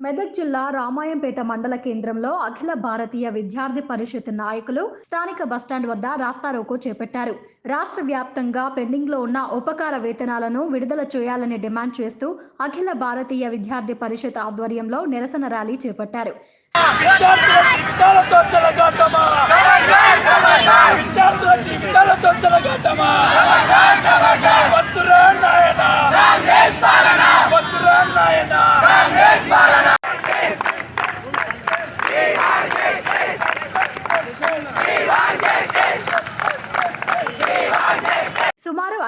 మెదక్ జిల్లా రామాయంపేట మండల కేంద్రంలో అఖిల భారతీయ విద్యార్థి పరిషత్ నాయకులు స్థానిక బస్టాండ్ వద్ద రాస్తారోకో చేపట్టారు. రాష్ట్ర వ్యాప్తంగా పెండింగ్లో ఉన్న ఉపకార వేతనాలను విడుదల చేయాలని డిమాండ్ చేస్తూ అఖిల భారతీయ విద్యార్థి పరిషత్ ఆధ్వర్యంలో నిరసన ర్యాలీ చేపట్టారు. విద్యార్థుల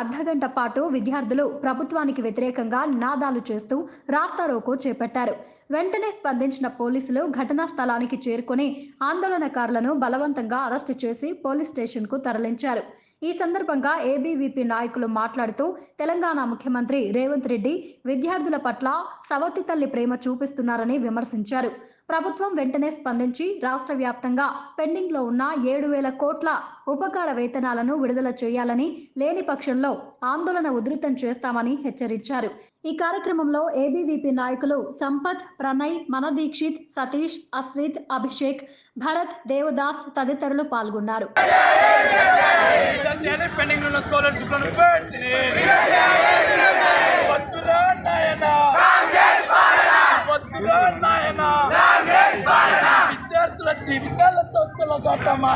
అర్ధగంట పాటు విద్యార్థులు ప్రభుత్వానికి వ్యతిరేకంగా నినాదాలు చేస్తూ రాస్తారోకో చేపట్టారు. వెంటనే స్పందించిన పోలీసులు ఘటనా స్థలానికి చేరుకుని ఆందోళనకారులను బలవంతంగా అరెస్టు చేసి పోలీస్ స్టేషన్కు తరలించారు. ఈ సందర్భంగా ఏబీవీపీ నాయకులు మాట్లాడుతూ తెలంగాణ ముఖ్యమంత్రి రేవంత్ రెడ్డి విద్యార్థుల పట్ల సవతి తల్లి ప్రేమ చూపిస్తున్నారని విమర్శించారు. ప్రభుత్వం వెంటనే స్పందించి రాష్ట్ర వ్యాప్తంగా పెండింగ్లో ఉన్న ఏడు వేల కోట్ల ఉపకార వేతనాలను విడుదల చేయాలని లేని పక్షంలో ఆందోళన ఉధృతం చేస్తామని హెచ్చరించారు. ఈ కార్యక్రమంలో ఏబీవీపీ నాయకులు సంపత్ ప్రణయ్ మనదీక్షిత్ సతీష్ అస్విత్ అభిషేక్ భరత్ దేవదాస్ తదితరులు పాల్గొన్నారు. విద్యార్థుల జీవితాలతో ఉన్న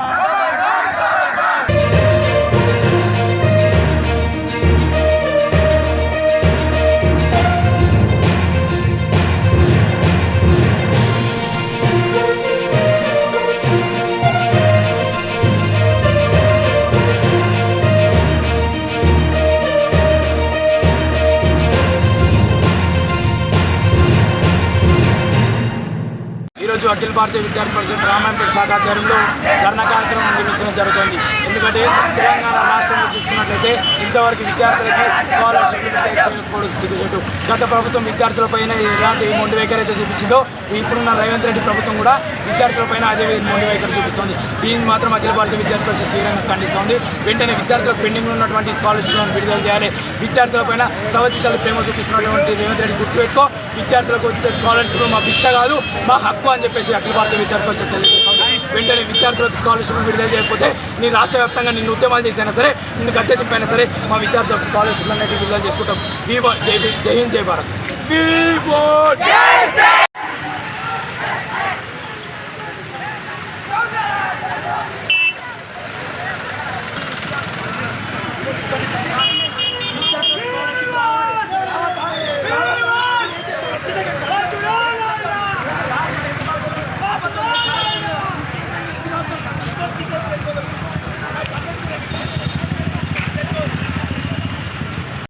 అఖిల భారతీయ విద్యార్థి పరిషత్ రామాయంపేట శాఖ ఆధ్వర్యంలో ధర్నా కార్యక్రమం నిర్మించడం జరుగుతుంది. ఎందుకంటే తెలంగాణ రాష్ట్రంలో చూసుకున్నట్లయితే ఇంతవరకు విద్యార్థులకి స్కాలర్షిప్ చేయకపోవడం సిగ్గుచేటు. గత ప్రభుత్వం విద్యార్థులపైన ఎలాంటి మొండి వైఖరి అయితే చూపించిందో ఇప్పుడున్న రేవంత్ రెడ్డి ప్రభుత్వం కూడా విద్యార్థులపైన అదే మొండి వైఖరి చూపిస్తుంది. దీన్ని మాత్రం అఖిల భారత విద్యార్థి పరిషత్ తీవ్రంగా ఖండిస్తోంది. వెంటనే విద్యార్థులకు పెండింగ్ ఉన్నటువంటి స్కాలర్షిప్లను విడుదల చేయాలి. విద్యార్థులపైన సవతితల ప్రేమ చూపిస్తున్నటువంటి రేవంత్ రెడ్డి గుర్తుపెట్టుకో విద్యార్థులకు వచ్చే స్కాలర్షిప్ మా భిక్ష కాదు మా హక్కు అని చెప్పేసి అఖిల భారత విద్యార్థి పరిషత్ తెలియజేస్తుంది. వెంటనే విద్యార్థులకు స్కాలర్షిప్ విడుదల చేయకపోతే నేను రాష్ట్ర వ్యాప్తంగా నిన్ను ఉద్యమాలు చేసినా సరే నిన్ను గట్టె తిప్పైనా సరే మా విద్యార్థులకు స్కాలర్షిప్లు అనేవి విడుదల చేసుకుంటాం. జై జై హింద్ జై భారత్.